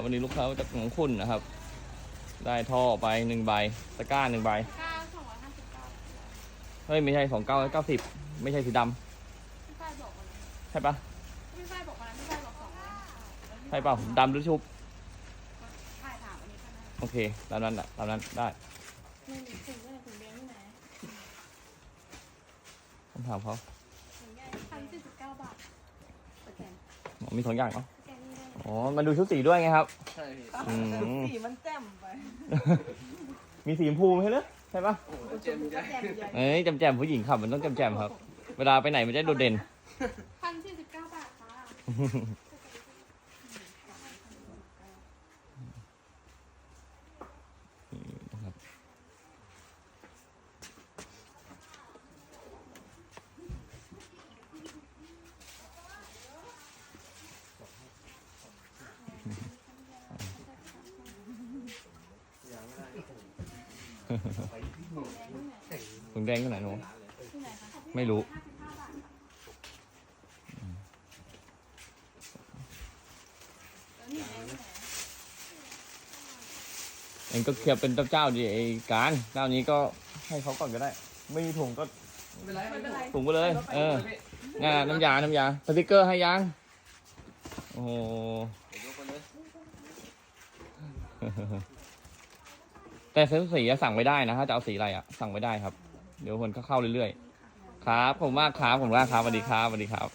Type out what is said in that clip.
นะครับวันนี้ลูกค้าจากหนองคุณนะครับ ได้ท่อไปหนึ่งใบตะกร้าหนึ่งใบเก้าสองร้อยห้าสิบเก้าเฮ้ยไม่ใช่สองเก้าเก้าสิบไม่ใช่สีดำพี่ฝ้ายบอกวันนั้นใช่ปะพี่ฝ้ายบอกวันนั้นพี่ฝ้ายบอกสองร้อยห้าสิบเก้าใช่เปล่าดำหรือชุบถ่ายถามอันนี้ก็ได้โอเคตามนั้นอะตามนั้นได้ไม่มีถุงด้วยถุงเลี้ยงที่ไหนต้องถามเขาถุงใหญ่พันสี่สิบเก้าบาทสแกนอ๋อมีสองอย่างเนาะ อ๋อมาดูชุดสีด้วยไงครับ ใช่พี่อืม สีมันแจ่มไปมีสีชมพูไหมเหรอใช่ปะโอ้โหเจมส์ใหญ่แจ่มใหญ่เอ้ยแจมแจมๆผู้หญิงขับมันต้องแจมแจมๆครับ เวลาไปไหนมันจะโดดเด่น พันสี่สิบเก้าบาทค่ะ ถุงแดงที่ไหนหนูที่ไหนคะไม่รู้ห้าสิบห้าบาทแล้วนี่ไหนที่ไหนเองก็เคลียร์เป็นเจ้าๆดิไอ้การเจ้านี้ก็ให้เขาก่อนก็ได้ ไม่มีถุงก็ไม่เป็นไรไม่เป็นไรถุงไปเลย เออน่ะน้ำยา น้ำยา สติกเกอร์ให้ยัง โอ้โห แต่ซื้สีสั่งไม่ได้นะถ้าจะเอาสีอะไรอะสั่งไม่ได้ครับ เดี๋ยวคนก็เข้าเรื่อยๆ ครับ ผมว่าครับผมว่าครับสวัสดีครับสวัสดีครับ